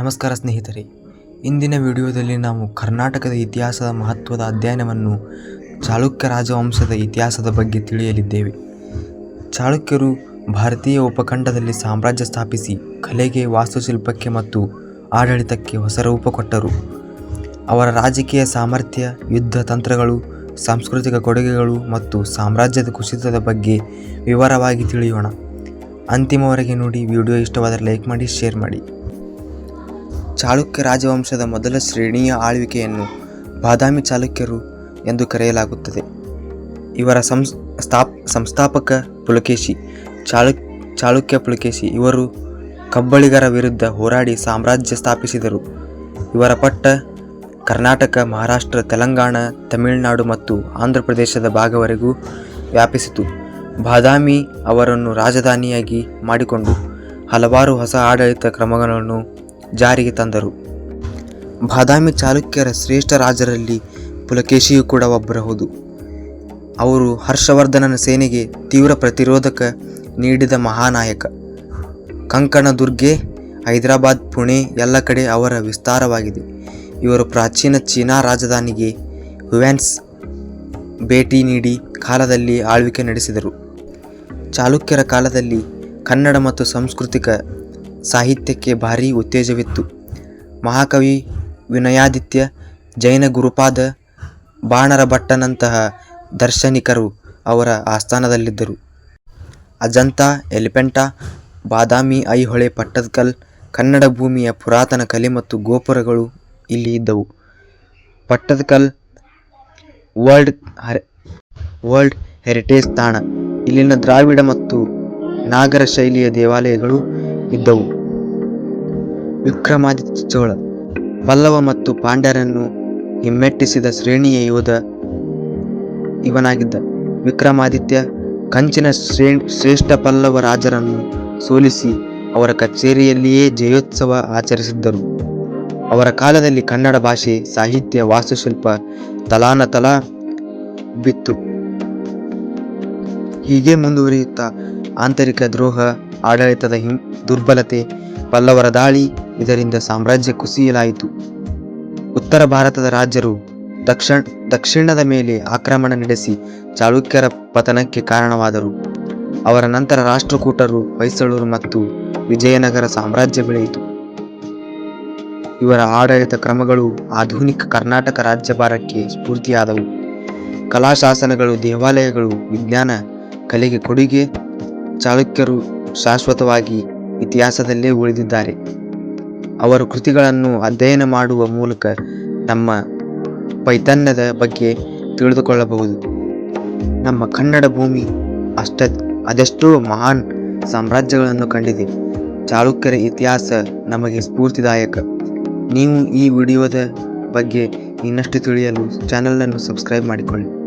ನಮಸ್ಕಾರ ಸ್ನೇಹಿತರೆ, ಇಂದಿನ ವಿಡಿಯೋದಲ್ಲಿ ನಾವು ಕರ್ನಾಟಕದ ಇತಿಹಾಸದ ಮಹತ್ವದ ಅಧ್ಯಯನವನ್ನು ಚಾಳುಕ್ಯ ರಾಜವಂಶದ ಇತಿಹಾಸದ ಬಗ್ಗೆ ತಿಳಿಯಲಿದ್ದೇವೆ. ಚಾಳುಕ್ಯರು ಭಾರತೀಯ ಉಪಖಂಡದಲ್ಲಿ ಸಾಮ್ರಾಜ್ಯ ಸ್ಥಾಪಿಸಿ ಕಲೆಗೆ, ವಾಸ್ತುಶಿಲ್ಪಕ್ಕೆ ಮತ್ತು ಆಡಳಿತಕ್ಕೆ ಹೊಸ ರೂಪ ಕೊಟ್ಟರು. ಅವರ ರಾಜಕೀಯ ಸಾಮರ್ಥ್ಯ, ಯುದ್ಧ ತಂತ್ರಗಳು, ಸಾಂಸ್ಕೃತಿಕ ಕೊಡುಗೆಗಳು ಮತ್ತು ಸಾಮ್ರಾಜ್ಯದ ಕುಸಿತದ ಬಗ್ಗೆ ವಿವರವಾಗಿ ತಿಳಿಯೋಣ. ಅಂತಿಮವರೆಗೆ ನೋಡಿ ವಿಡಿಯೋ ಇಷ್ಟವಾದರೆ ಲೈಕ್ ಮಾಡಿ, ಶೇರ್ ಮಾಡಿ. ಚಾಳುಕ್ಯ ರಾಜವಂಶದ ಮೊದಲ ಶ್ರೇಣಿಯ ಆಳ್ವಿಕೆಯನ್ನು ಬಾದಾಮಿ ಚಾಲುಕ್ಯರು ಎಂದು ಕರೆಯಲಾಗುತ್ತದೆ. ಇವರ ಸಂಸ್, ಸ್ಥಾಪ್, ಸಂಸ್ಥಾಪಕ ಪುಲಕೇಶಿ, ಚಾಳು, ಚಾಳುಕ್ಯ ಪುಲಕೇಶಿ ಇವರು ಕಬ್ಬಳಿಗರ ವಿರುದ್ಧ ಹೋರಾಡಿ ಸಾಮ್ರಾಜ್ಯ ಸ್ಥಾಪಿಸಿದರು. ಇವರ ಪಟ್ಟ ಕರ್ನಾಟಕ, ಮಹಾರಾಷ್ಟ್ರ, ತೆಲಂಗಾಣ, ತಮಿಳುನಾಡು ಮತ್ತು ಆಂಧ್ರ ಪ್ರದೇಶದ ಭಾಗವರೆಗೂ ವ್ಯಾಪಿಸಿತು. ಬಾದಾಮಿ ಅವರನ್ನು ರಾಜಧಾನಿಯಾಗಿ ಮಾಡಿಕೊಂಡು ಹಲವಾರು ಹೊಸ ಆಡಳಿತ ಕ್ರಮಗಳನ್ನು ಜಾರಿಗೆ ತಂದರು. ಬಾದಾಮಿ ಚಾಲುಕ್ಯರ ಶ್ರೇಷ್ಠ ರಾಜರಲ್ಲಿ ಪುಲಕೇಶಿಯು ಕೂಡ ಒಬ್ಬರಹುದು. ಅವರು ಹರ್ಷವರ್ಧನನ ಸೇನೆಗೆ ತೀವ್ರ ಪ್ರತಿರೋಧಕ ನೀಡಿದ ಮಹಾನಾಯಕ. ಕಂಕಣ ದುರ್ಗೆ ಹೈದರಾಬಾದ್, ಪುಣೆ ಎಲ್ಲ ಕಡೆ ಅವರ ವಿಸ್ತಾರವಾಗಿದೆ. ಇವರು ಪ್ರಾಚೀನ ಚೀನಾ ರಾಜಧಾನಿಗೆ ಹುವ್ಯಾನ್ಸ್ ಭೇಟಿ ನೀಡಿ ಕಾಲದಲ್ಲಿ ಆಳ್ವಿಕೆ ನಡೆಸಿದರು. ಚಾಲುಕ್ಯರ ಕಾಲದಲ್ಲಿ ಕನ್ನಡ ಮತ್ತು ಸಾಂಸ್ಕೃತಿಕ ಸಾಹಿತ್ಯಕ್ಕೆ ಭಾರೀ ಉತ್ತೇಜವಿತ್ತು. ಮಹಾಕವಿ ವಿನಯಾದಿತ್ಯ, ಜೈನ ಗುರುಪಾದ ಬಾಣರ ಭಟ್ಟನಂತಹ ದಾರ್ಶನಿಕರು ಅವರ ಆಸ್ಥಾನದಲ್ಲಿದ್ದರು. ಅಜಂತಾ ಎಲಿಪೆಂಟಾ ಬಾದಾಮಿ, ಐಹೊಳೆ, ಪಟ್ಟದಕಲ್, ಕನ್ನಡ ಭೂಮಿಯ ಪುರಾತನ ಕಲೆ ಮತ್ತು ಗೋಪುರಗಳು ಇಲ್ಲಿ ಇದ್ದವು. ಪಟ್ಟದಕಲ್ ವರ್ಲ್ಡ್ ಹರೆ, ವರ್ಲ್ಡ್ ಹೆರಿಟೇಜ್ ತಾಣ. ಇಲ್ಲಿನ ದ್ರಾವಿಡ ಮತ್ತು ನಾಗರ ಶೈಲಿಯ ದೇವಾಲಯಗಳು ಇದ್ದವು. ವಿಕ್ರಮಾದಿತ್ಯ ಚೋಳ ಪಲ್ಲವ ಮತ್ತು ಪಾಂಡ್ಯರನ್ನು ಹಿಮ್ಮೆಟ್ಟಿಸಿದ ಶ್ರೇಣಿಯ ಯೋಧ ಇವನಾಗಿದ್ದ. ವಿಕ್ರಮಾದಿತ್ಯ ಕಂಚಿನ ಶ್ರೇ, ಶ್ರೇಷ್ಠ ಪಲ್ಲವ ರಾಜರನ್ನು ಸೋಲಿಸಿ ಅವರ ಕಚೇರಿಯಲ್ಲಿಯೇ ಜಯೋತ್ಸವ ಆಚರಿಸಿದ್ದರು. ಅವರ ಕಾಲದಲ್ಲಿ ಕನ್ನಡ ಭಾಷೆ, ಸಾಹಿತ್ಯ, ವಾಸ್ತುಶಿಲ್ಪ ತಲಾನತಲ ಬಿತ್ತು. ಹೀಗೆ ಮುಂದುವರಿಯುತ್ತಾ ಆಂತರಿಕ ದ್ರೋಹ, ಆಡಳಿತದ ಹಿಂ, ದುರ್ಬಲತೆ, ಪಲ್ಲವರ ದಾಳಿ ಇದರಿಂದ ಸಾಮ್ರಾಜ್ಯ ಕುಸಿಯಲಾಯಿತು. ಉತ್ತರ ಭಾರತದ ರಾಜ್ಯರು ದಕ್ಷಿಣ, ದಕ್ಷಿಣದ ಮೇಲೆ ಆಕ್ರಮಣ ನಡೆಸಿ ಚಾಳುಕ್ಯರ ಪತನಕ್ಕೆ ಕಾರಣವಾದರು. ಅವರ ನಂತರ ರಾಷ್ಟ್ರಕೂಟರು ಹೊಯ್ಸಳರು ಮತ್ತು ವಿಜಯನಗರ ಸಾಮ್ರಾಜ್ಯ ಬೆಳೆಯಿತು. ಇವರ ಆಡಳಿತ ಕ್ರಮಗಳು ಆಧುನಿಕ ಕರ್ನಾಟಕ ರಾಜ್ಯಭಾರಕ್ಕೆ ಸ್ಫೂರ್ತಿಯಾದವು. ಕಲಾಶಾಸನಗಳು, ದೇವಾಲಯಗಳು, ವಿಜ್ಞಾನ ಕಲೆಗೆ ಕೊಡುಗೆ ಚಾಳುಕ್ಯರು ಶಾಶ್ವತವಾಗಿ ಇತಿಹಾಸದಲ್ಲೇ ಉಳಿದಿದ್ದಾರೆ. ಅವರ ಕೃತಿಗಳನ್ನು ಅಧ್ಯಯನ ಮಾಡುವ ಮೂಲಕ ನಮ್ಮ ಪೈತನ್ಯದ ಬಗ್ಗೆ ತಿಳಿದುಕೊಳ್ಳಬಹುದು. ನಮ್ಮ ಕನ್ನಡ ಭೂಮಿ ಅಷ್ಟ, ಅದೆಷ್ಟೋ ಮಹಾನ್ ಸಾಮ್ರಾಜ್ಯಗಳನ್ನು ಕಂಡಿದೆ. ಚಾಲುಕ್ಯರ ಇತಿಹಾಸ ನಮಗೆ ಸ್ಫೂರ್ತಿದಾಯಕ. ನೀವು ಈ ವಿಡಿಯೋದ ಬಗ್ಗೆ ಇನ್ನಷ್ಟು ತಿಳಿಯಲು ಚಾನಲನ್ನು ಸಬ್ಸ್ಕ್ರೈಬ್ ಮಾಡಿಕೊಳ್ಳಿ.